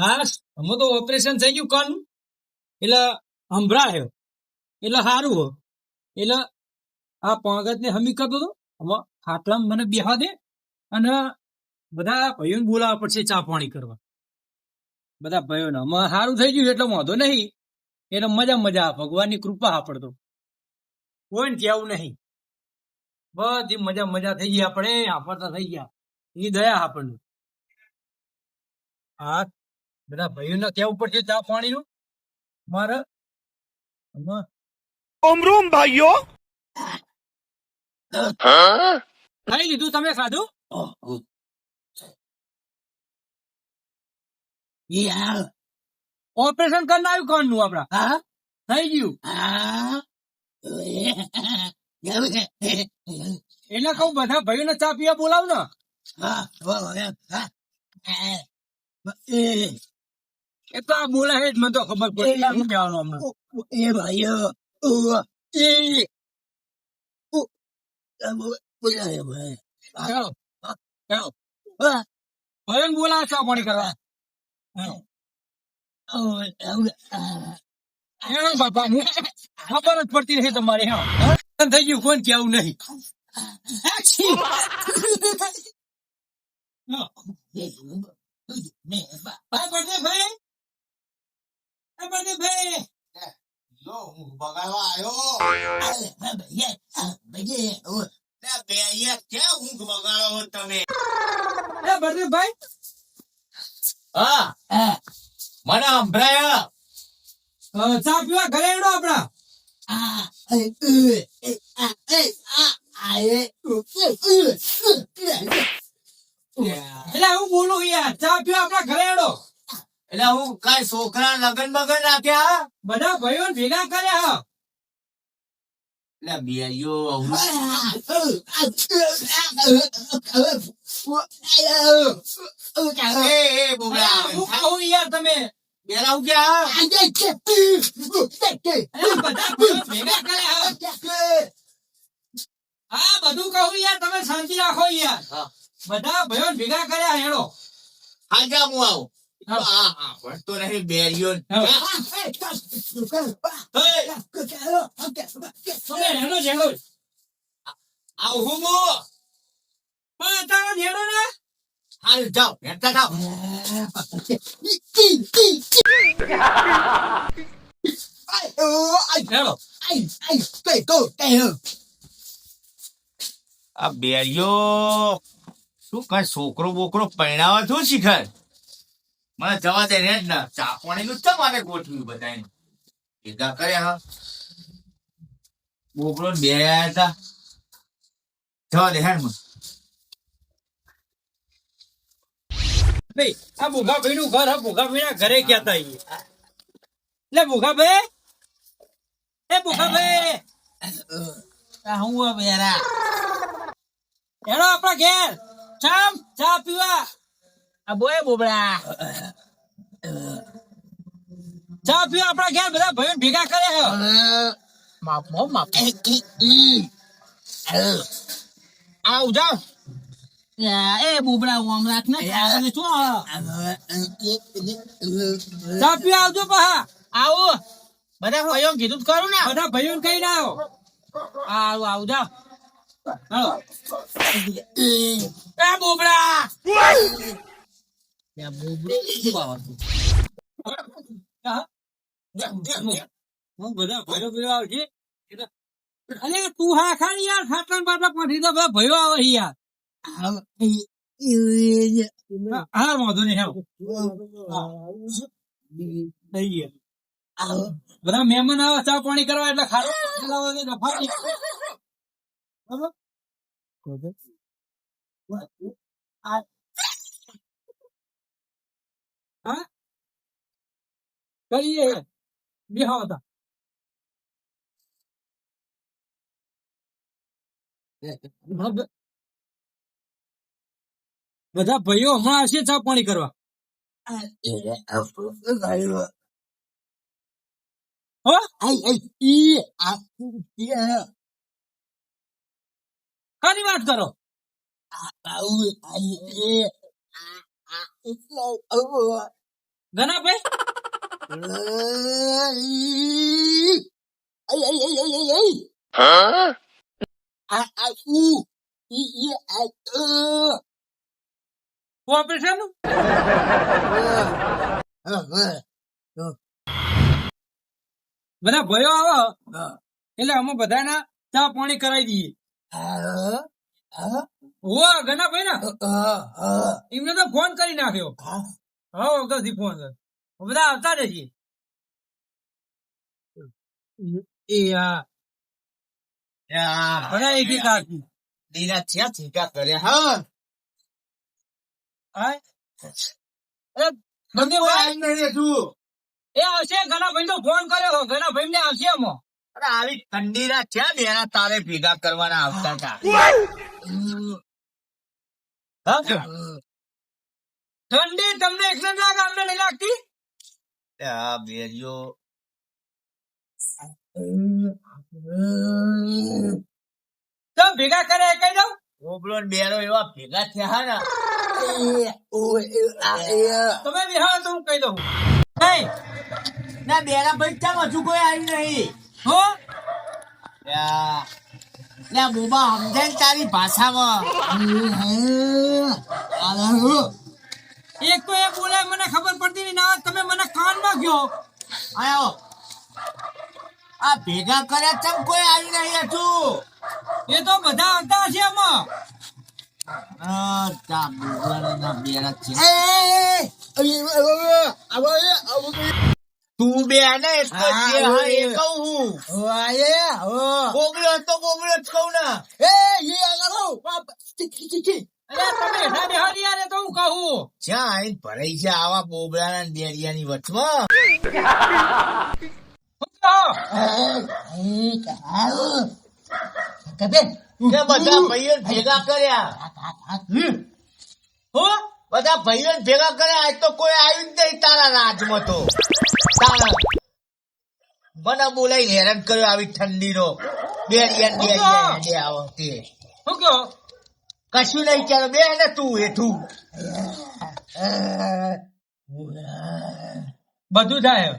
હા અમે તો ઓપરેશન થઈ ગયું કન. એટલે સંભળાયો. એટલે સારું હો. એટલે આ પાંગત ને હમી કરતો હતો હવે મને બેહવા દે અને બધા ભાઈઓને બોલાવવા પડશે ચા પાણી કરવા. બધા ભાઈઓને. અમે સારું થઈ ગયું એટલે વાંધો નહીં. એટલે મજા મજા ભગવાનની કૃપા આપડતો કોઈને કહેવું નહીં. બધી મજા મજા થઈ ગઈ આપણે. આપડતા થઈ ગયા. એ દયા આપણને. હા. બધા ભાઈઓને કેવું પડશે ચા પાણીનું મારે? ઓમરૂમ ભાઈઓ. ખાઈ લીધું તમે ખાધું? ઓપરેશન કરી આવ્યું કોણનું આપડા થઈ ગયું. એને કહું બધા ભાઈઓ ભાઈઓને ચા પીવા બોલાવ ને હા હા એ તો આ બોલાય જ મને તો ખબર પડે શું કહેવાનું હમણાં એ ભાઈઓ બોલાય ભાઈ ચાલો ચાલો ભાઈઓને બોલાવે ચા પાણી કરવા હેલો બાપા ખબર જ પડતી નથી તમારે હા થઈ ગયું કોણ કેવું નહીં હા, પ્રદીપભાઈ? હું બગાડવા આવ્યો ઊંઘ બગાડો તમે? હા મને સંભળાય ચા પીવા ઘરે હેડો આપડા એટલે હું બોલું યાર ચા પીવા આપડા ઘરે એટલે હું કઈ છોકરા લગન બગન રાખ્યા બધા ભાઈઓ ભેગા કર્યા એટલે બેયો એ બોગડા હું કહું યાર તમે. બેરા હું? ક્યાં બધા ભેગા કર્યા હા. બધું કહું યાર તમે શાંતિ રાખો યાર. બધા ભાઈઓ ભેગા કર્યા હેડો. હાજા હું આવું? ભણતો નહીં બેરિયો. આવું હું તારા ને હાલ જાઓ આ બેરિયો શું કઈ છોકરો બોકરો પરણાવા થયું શીખર મને જવા દે ને જ ના. ચા પાણી નું ચમ આને ગોઠવ્યું બધાને ભેગા કર્યા હા. બોકરો બે આયા હતા. જવા દે હેડ મને. ભાઈ આ ભૂખાભાઈ નું ઘર હા ભૂખાભાઈ ના ઘરે ક્યાં હતા ઈ? લે ભૂખાભાઈ એ ભૂખાભાઈ હું બેરા? હેડો આપણા ઘેર. ચામ ચા પીવા. આ બોય બોબડા ચા આપણા ઘેર બધા ભાઈઓ ભેગા કરે છે માપ મો માપ આવ જાવ એ બોબડા હું હમણાં ને અને શું આ? ચા પીવા આવજો પા આવો બધા ભાઈઓ કીધું કરું ને બધા ભાઈઓ કઈ ના આવો આવ આવ જાવ બોબડા બોબડા શું હું? બધા ભાઈઓ ભાઈઓ આવશે એટલે- તું હા ખાલી યાર ખાટલા બાટલા પહોંચી તો બધા ભાઈઓ આવે યાર. હા, હા વાંધો નહીં હેડો. બધા મહેમાન આવે ચા પાણી કરવા એટલે ખાટલો હા કરીએ બેહો હતા બધા ભાઈઓ હમણાં આવશે ચા પાણી કરવા હો ખાલી વાત કરો બધા ભયો આવો એટલે અમે બધાના ચા પાણી કરાવી દઈએ. ઓ ઘણા ભાઈ ને. એમને તો ફોન કરી નાખ્યો. હા. અગાઉથી ફોન બધા આવતા રહેજે એ હા બધા એક એક હાથથી. દીના થયા ઠીકા કર્યા હા. હા? અરે, ગંગીભાઈ, નહીં તું એ આવશે ઘણા ભાઈ ફોન કર્યો ઘણા ભાઈ ને આવશે એમાં. અરે આવી ઠંડીના ક્યાં બેના તારે ભેગા કરવાના આવતા હતા? ઠંડી તમને એકને લાગે અમને નહીં લાગતી? આ બેરીઓ. તો ભેગા કરે કહી દઉં? ઓબલો બેરો એવા ભેગા થયા ને તમે બિહાર તો હું કહી દઉં. નહીં. ના બેરા ભાઈ ચમ હજુ કોઈ આવી નહીં. હો? યા, લે બોબા સમજાય તારી ભાષામાં. એક તો એ બોલે મને ખબર પડતી નહીં ના તમે મને કાન કયો આયો. આ ભેગા કર્યા ચમ કોઈ આવી નહીં હજુ? એ તો બધા આવતા છે આમાં આ તા બે ને એક જ છે, હા, એ કહું હું. બોબડો તો બોબડો જ કહું ને. એ કહું જ્યાં ભરાઈ છે આવા બોબડાના ને બેરિયાની વચમાં. હું કહો? તે બધા ભાઈઓ ભેગા કર્યા? બધા ભાઈઓ ભેગા કર્યા? આજ તો કોઈ આવ્યું જ નહીં તારા રાજમાં તો. તારા મને બોલાઈ હેરાન કર્યો આવી ઠંડીનો. બેરિયા ને બેરિયા આવો તે હું કહો કશું નહીં ચાલો બે ને તું હેઠું. બધું થાય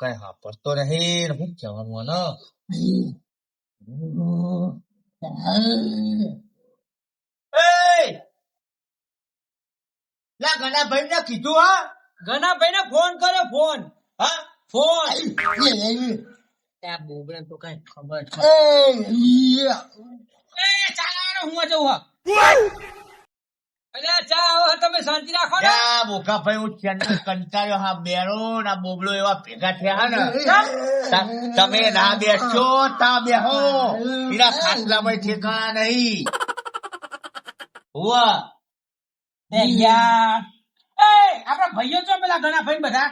કઈ હાપરતો નહીં હું કહેવાનું આને? ઘણા ભાઈ ને કીધું હા? ઘણા ભાઈ ને ફોન કર્યો ફોન. હા ફોન. ત્યાં બોબડા તો કઈ ખબર એ ચાલો હું જવું અરે ચા આવો તમે શાંતિ રાખો ને. આ બોકા ભાઈ હું ચેન્નઈ કંટાળ્યો હા બેરો ના બોબડો એવા ભેગા થયા ને. તમે ના બેસો તા બેહો. એના ખાટલામાં ઠેકાણા નહીં. હુઆ. એ યાર. એ આપણા ભાઈઓ છો પેલા ઘણા ભાઈ બધા?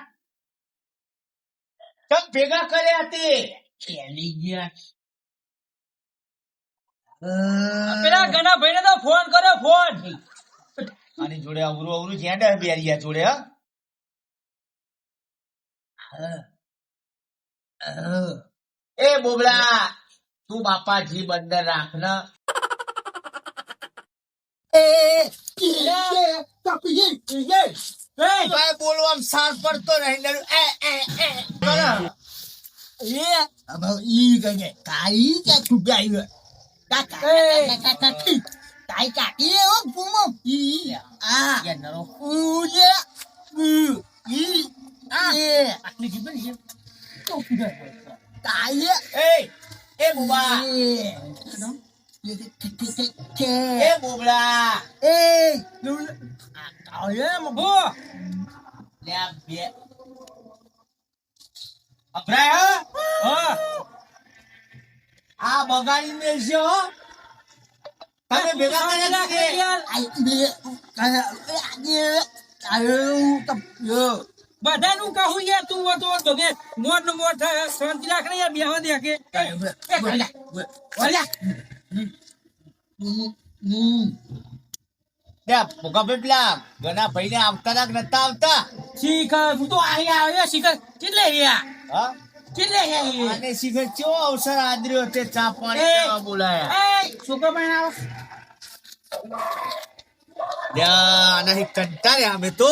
તમ ભેગા કર્યા તે? પેલી ઘણા ભાઈને તો ફોન કર્યો ફોન. આની જોડે અવરું અવરું જેડે બેરિયા જોડે એ બોબડા તું બાપાજી બંદર રાખ ને. બોલવા બોલવામાં સાર પડતો નહીં નરું એ એ એ કરે. યાર નરો આટલી મેલશે તમે ભેગા બધાનું કહું યાર તું હતો કે મોટ નો મોટ શાંતિ રાખ ને યાર બેહવા દે કે ત્યાં પેલા ઘણા ભાઈને આવતા ના નતા આવતા શીખર હું તો અહીંયા આવ્યો શીખર કેટલે રહ્યા હા કેટલે રહ્યા અને શીખર કેવો અવસર આદર્યો તે ચા પાણી બોલાયા. એ છોકરો પણ આવો? આનાથી કંટાળ્યા અમે તો.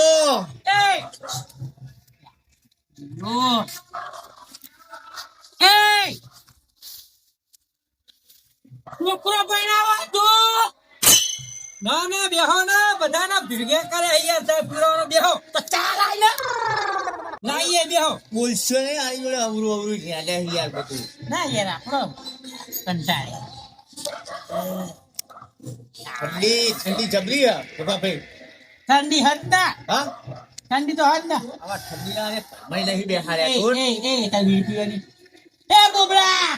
છોકરો ના ના બેહો ના બધાના ભીગે કરે અહીંયા સાહેબ પુરાવાનો બેહો. તો ચાલ આઈ ને લાઈએ બેહો. બોલશો ને આની જોડે અવરું અવરું યાદ યાર બધું. ના યાર આપણો કંટાળે. ઠંડી ઠંડી જબરી હે ભગા ભાઈ ઠંડી હદ ના હા? ઠંડી તો હદ ના આવા ઠંડી ના રે મય નહીં બેહાડ્યા તું એ એ તારી પીવાની. એ બોબડા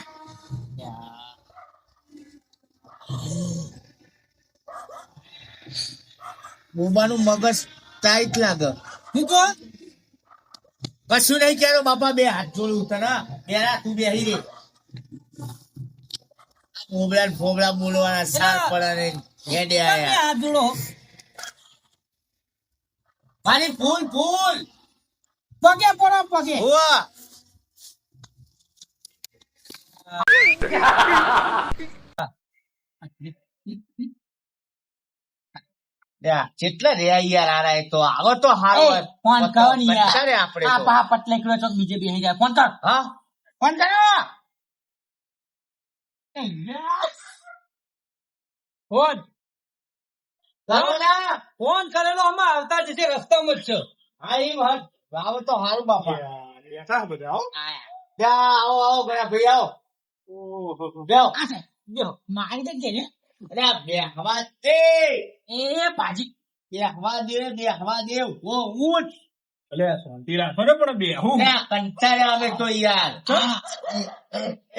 બોબાનું મગજ ટાઈટ લાગે. હું કહો કશું નહીં કહેતો બાપા બે હાથ જોડું તને બેરા તું બેહી રે. મોબલા ને ફોબડા બોલવાના સાર પડે ને હેડે આયા. હાથ જોડો. મારી ફૂલ ફૂલ. પગે પડો પગે. હોવા. કેટલા રે યાર આરા એક તો આવો તો હારો ફોન કરો ને યાર. આપણે આ પા પટલે કિલો ચોક બીજે બેહી જાય ફોન કર. હા? ફોન કરો. ફોન. કરો ના. ફોન કરેલો અમે આવતા જશે રસ્તામાં જ છે. હા એ વાત આવો તો હારું બાપા. બેઠા બધા આવો આયા. આવો આવો ગયા ભાઈ આવો. બેહો. આ છે. જો, મારી કે અરે આ બેહવા દે. એ પાજી બેહવા દે બેહવા દે. ઓ ઉઠ. અલે શાંતિ રાખો ને પણ બે હું લ્યા, કંટાળ્યા અમે તો યાર.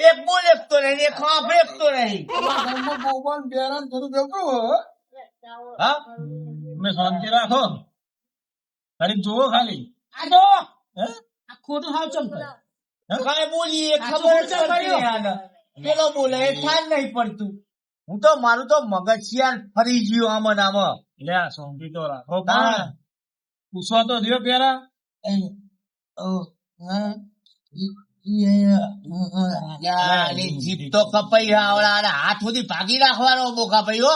એક બોલ એક તો નહીં એક એક તો નહીં. હા. તમે શાંતિ રાખો. તારી જોવો ખાલી. આ જો. હે? ખોટું હાવ ચમ કરે. કાંઈ બોલીએ ખબર આને. પેલો બોલે એ ખ્યાલ નહીં પડતું. હું તો મારું તો મગજિયાર ફરી ગયું આમ નામ લે આ તો રાખો. પૂછવા તો દો પેલા? જીભ તો કપાઈ આવડા અને હાથ સુધી ભાગી નાખવાનો બોકા ભાઈ હો?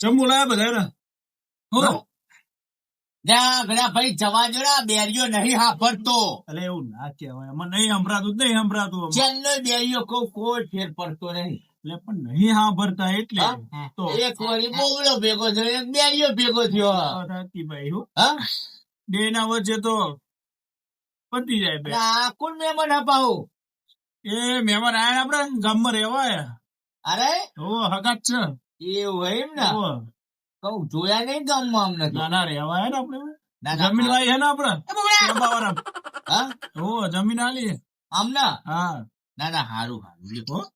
ચમ બોલાયા બધા હો? જા પેલા ભાઈ જવા જોડા બેરીઓ નહીં હાફરતો એટલે એવું ના કહેવાય. એમાં નહીં સંભળાતું નહીં સંભળાતું. ચેન્નઈ બેરીઓ કોઈ કોઈ ફેર પડતો નહીં. એટલે પણ નહીં સાંભળતા એટલે તો એક વારી બોબડો ભેગો થયો એક બેરીઓ ભેગો થયો. રાતી ભાઈ હો. હા? બે ના વચ્ચે તો પતી જાય બે. આ કોણ મહેમાન અપાવું? એ મહેમાન આયા આપડે ગામમાં રહેવાય અરે? ઓ હકાત છે. એવું હોય એમ ને? કઉ જોયા નહીં ગામમાં અમને તો. નાના રહેવાય ને આપડે ના, ના, જમીન વાઈ છે ને આપડે હા? ઓ જમીન આલી આમને? હા. ના ના હારું હારું.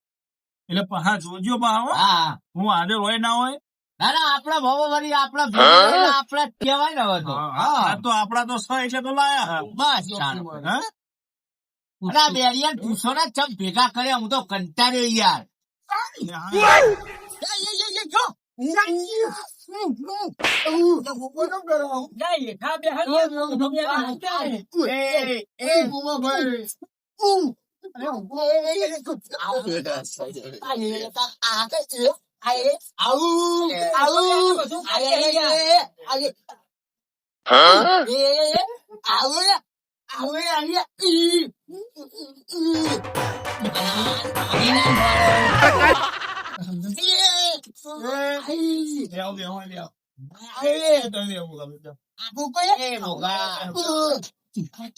એટલે પા- હા જોજો પા હો. હા હું હાજર હોય ના હોય ના ના આપણા ભાવો વળી આપણા ભેગા થઈને આપણા જ કહેવાય ને હવે તો હા હા તો આપડા તો સો એટલે તો લાયા બસ ચાલો. હા અરે આ બેરિયા પૂછો ને ચમ ભેગા કર્યા હું તો કંટાળ્યો યાર જઈએ ખા બેહાડીએ. એ, એ, લેવ, લેવ, લેવ. એ તો લેવું ગમે તે. એ મોગા.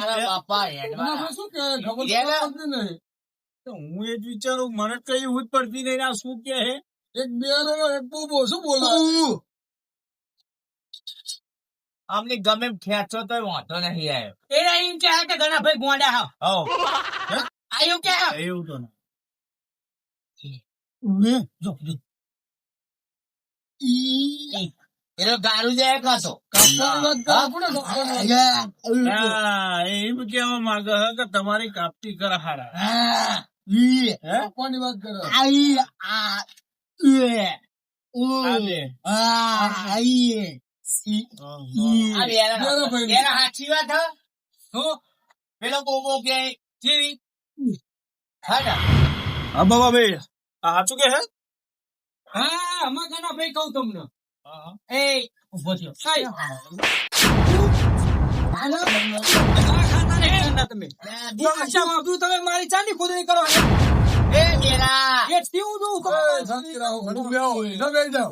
તારા બાપા હેડવા. શું કે? ખબર લે ને. પડતી નહીં. તો હું એ જ વિચારું મને કઈ હું જ પડતી નહીં. આ શું કે હે? એક બે એક બહુ શું બોલો? આમને ગમે એમ ખેંચો તો વાંધો નહીં આવ્યો એના એમ કે હા કે ઘણા ભાઈ ગોંડા હાવ. હવ. આયું કે હાવ એવું તો ના જો જો. એનો ગારું જાય કાતો એમ કેવા માંગે છે કે તમારી કાપતી કર હારા. કોની વાત કરો. સાચી વાત હે? પેલો બોબો કે હા બાબા ભાઈ આ સાચું કે હે હા આમાં ગાના ભાઈ કહું તમને. એ ઊભો થયો. તમે. મારી ચાંદી ખોદણી કરો એ ઘણું ન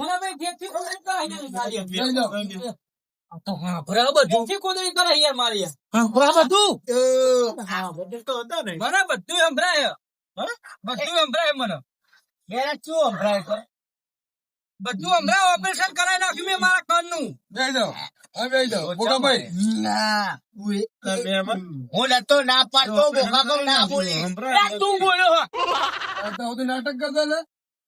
મને ભાઈ ગેટથી ખોદણી કરે અહીંયા ખાલી. બેહી જાઓ. આ તો હા, બરાબર ખોદણી કરે યાર મારી બરાબર તું? બધું બધું સંભળાય મને. મેરા શું એમ છે? બધું હમણાં ઓપરેશન કરાવી નાખ્યું મેં મારા ભોગાભાઈ ના હું નતો ના પાડતો ભોગા કહું ના બોલી. તું બોલ્યો હો. અત્યાર સુધી નાટક કરતા ને?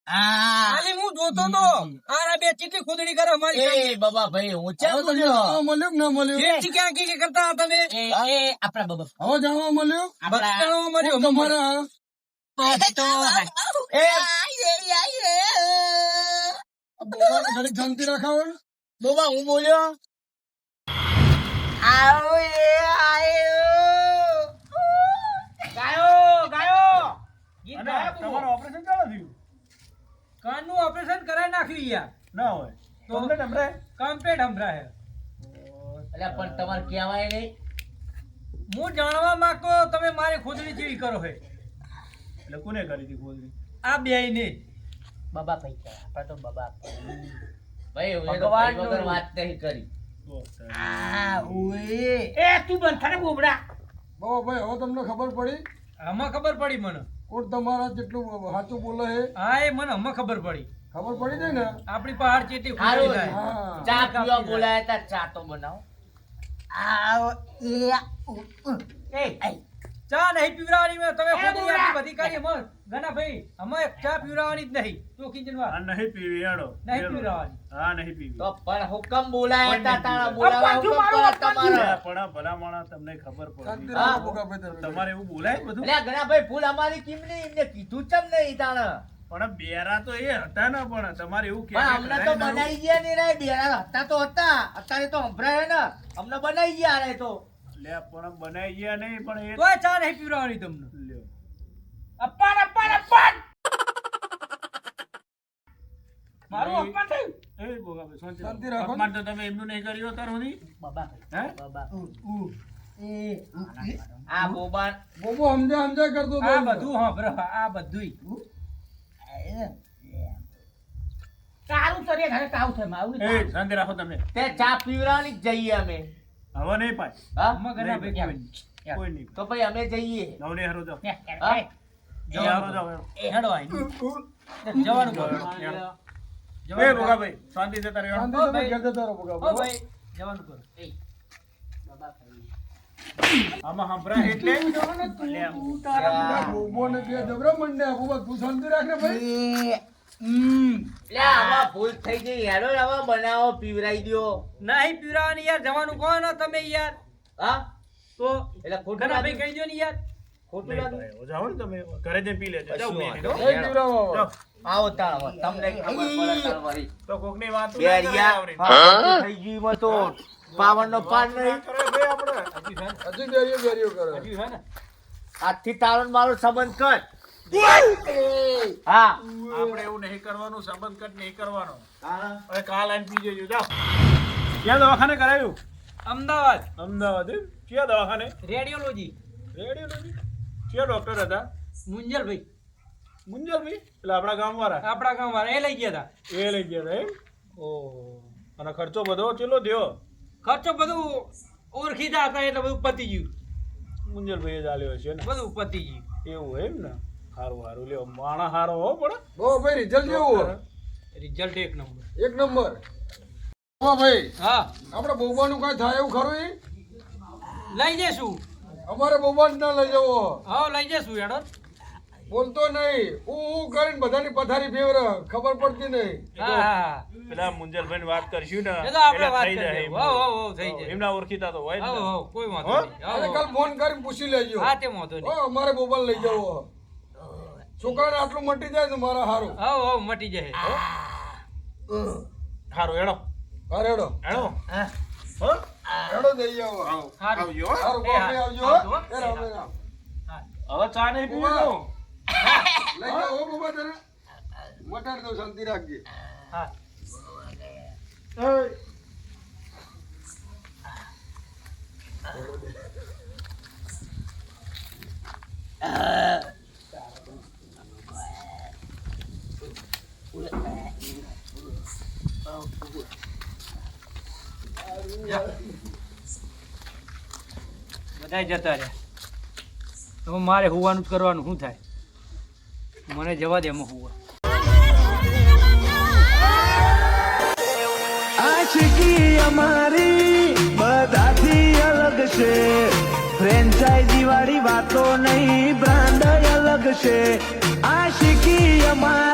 ખાલી હું જોતો તો. આ બે ચીટલી ખોદણી કરે મારી એ બાબા ભાઈ હું ચા હવે તમને જાણવા કે ના મળ્યું? ક્યાં કી કી કરતા તમે એ એ આપણા બાબા હવે જાણવા મળ્યું? આપણા બતાવો મળ્યો. તમારા તો એ ભોગાને શાંતિ રાખાવો ને. હું બોલ્યો? આવો એ આયો. ગાયો ગાયો. ગીત ગાયા બહુ. ઓપરેશન ચાલુ થયું? કાનનું ઓપરેશન કરાવી નાખ્યું યાર. ના હોય. તો કમ્પ્લીટ અલ્યા પણ તમારે કહેવાય નહીં. હું જાણવા માંગતો તમે મારી ખોદણી ચીડી કરો હે. એટલે કોને કરી હતી ખોદરી આ બે ને બાબા ભાઈ કહેવાય. આપણે તો બાબા. ભાઈ હું. ભાઈ વગર વાત નહીં કરી. આ ઓએ એ તું બંધ થાને બોબડા. બો ભાઈ હવે તમને ખબર પડી? આમાં ખબર પડી મને. કોણ તમારા જેટલું સાચું બોલે છે? હા એ મને હમણાં ખબર પડી. ખબર પડી જાય ને? આપણી પહાડ ચેટી ખુલી જાય થાય. હા. ચા પીવા બોલાયા તા ચા તો બનાવો. આ એ એ ચા નહીં પીવડાવવાની મેં તમે ખોદી આપી બધી કરી એમાં ગના ભાઈ અમે ચા પીવડાવવાની જ નહીં. તો જનવા. આ નહીં પીવી હેડો. નહીં પીવડાવવાની. હા નહીં પીવી. તો પણ હુકમ બોલાયા તા તારા બોલાવા હુકમ મારું તમારા. પણ આ ભલા માણસ તમને ખબર પડી. હા. તમારે એવું બોલાય બધું? એટલે ગના ભાઈ ભૂલ અમારી કેમ નહીં એમને કીધું ચમ નહીં તાણે. પણ બેરા તો એ હતા ને પણ તમારે એવું કે અમને તો બનાવી ગયા નહીં રે બેરા હતા તો હતા. અત્યારે તો સંભળાય ને. અમને બનાવી ગયા રે તો. લે પણ બનાવી ગયા નહીં પણ એ તોય ચા નહીં પીવડાવવાની તમને. લ્યો. મારું અપમાન થયું? એ ભોગાભાઈ, શાંતિ શાંતિ રાખો. રાખો. અપમાન તો તમે એમનું નહીં કર્યું અત્યાર સુધી? બાબા. હે? બાબા. આ બોબા. બોબો સમજ્યા સમજ્યા કરતો આ બધું હા આ બધું તારું તો રે ઘરે તાવ થાય મારું એ શાંતિ રાખો તમે. તે ચા પીવડાવવાની જ જઈએ અમે. હવે નહીં પાય હા? આમાં ભાઈ કોઈ નહીં. તો ભાઈ અમે જઈએ. નવને હારો હા? એ હેડો. આઈ. જવાનું કરો. શાંતિ તમે જતા આમાં એટલે? બે જબરા શાંતિ ને ભાઈ. ભૂલ થઈ ગઈ. હેડો ને બનાવો પીવરાઈ દ્યો. નહીં પીવરાવાની યાર જવાનું કોણ તમે યાર? હા? તો એટલે ખોટું ભાઈ કહી દો ને યાર. ખોટું નહીં જાઓ ને તમે ઘરે જઈને પી લેજો. જાઓ, બે. આવો તમને ખબર પડે તાણ તો કોકની વાત બે થઈ તો. પાવનનો પાન નહીં. હજી બેરીઓ બેરીઓ કરે. આજથી તારો મારો સંબંધ કર. હા. આપણે એવું નહીં કરવાનું સંબંધ કટ નહીં કરવાનો. હા. હવે કાલ આવીને પી જજો જાઓ. ક્યાં દવાખાને કરાયું? અમદાવાદ. અમદાવાદ એમ? ક્યાં દવાખાને? રેડિયોલોજી. રેડિયોલોજી? ક્યાં ડોક્ટર હતા? મુંજલભાઈ. મુંજલભાઈ? એટલે આપણા ગામ વાળા આપણા ગામ વાળા એ લઈ ગયા હતા એ લઈ ગયા હતા એમ? ઓહો અને ખર્ચો બધો ચેલો થયો? ખર્ચો બધું ઓળખીતા હતા એટલે બધું પતી ગયું. મુંજલભાઈ જ આલ્યો છે ને? બધું પતી ગયું. એવું એમ ને? સારું હારું. લ્યો માણા હારો હો પણ. બહુ ભાઈ રિઝલ્ટ જેવું રિઝલ્ટ એક નંબર. એક નંબર. હા ભાઈ હા. આપણે બોબાનું કાંઈ થાય એવું ખરું ઈ? લઈ જઈશું. અમારે બોબાન ના લઈ જવો. હા લઈ જઈશું હેડો. બોલતો નહીં. હું હું કરીને બધાની પથારી ફેવર ખબર પડતી નહીં. હા હા પેલા મુંજલભાઈ વાત કરશું ને. એટલે આપણે વાત થઈ જાય. એમના ઓળખીતા તો હોય ને. કોઈ વાંધો નહીં. હા, કાલ ફોન કરીને પૂછી લેજો. હા તે વાંધો નહીં. અમારે મોબાઈલ લઈ જવો. છોકરાને આટલું મટી જાય તો મારા હારું. હા હા મટી જાય. હારું એડો હા રેડો. એડો હા. હો? રેડો જઈ આવો. આવજો હો. હારું કોફી હા, આવજો હો. એ રામ રામ. હવે ચા નહીં પીવું તો? લઈ જાઓ હો બોબા તને. મટાડ દઉં શાંતિ રાખજે. હા. બધા જતા રહ્યા. મારે હોવાનું કરવાનું, શું થાય? મને જવા દે એમાં હોવા. અમારી બધાથી અલગ છે. ફ્રેન્ચાઇઝી વાળી વાતો નહીં બ્રાન્ડ અલગ છે. આશિકી અમારી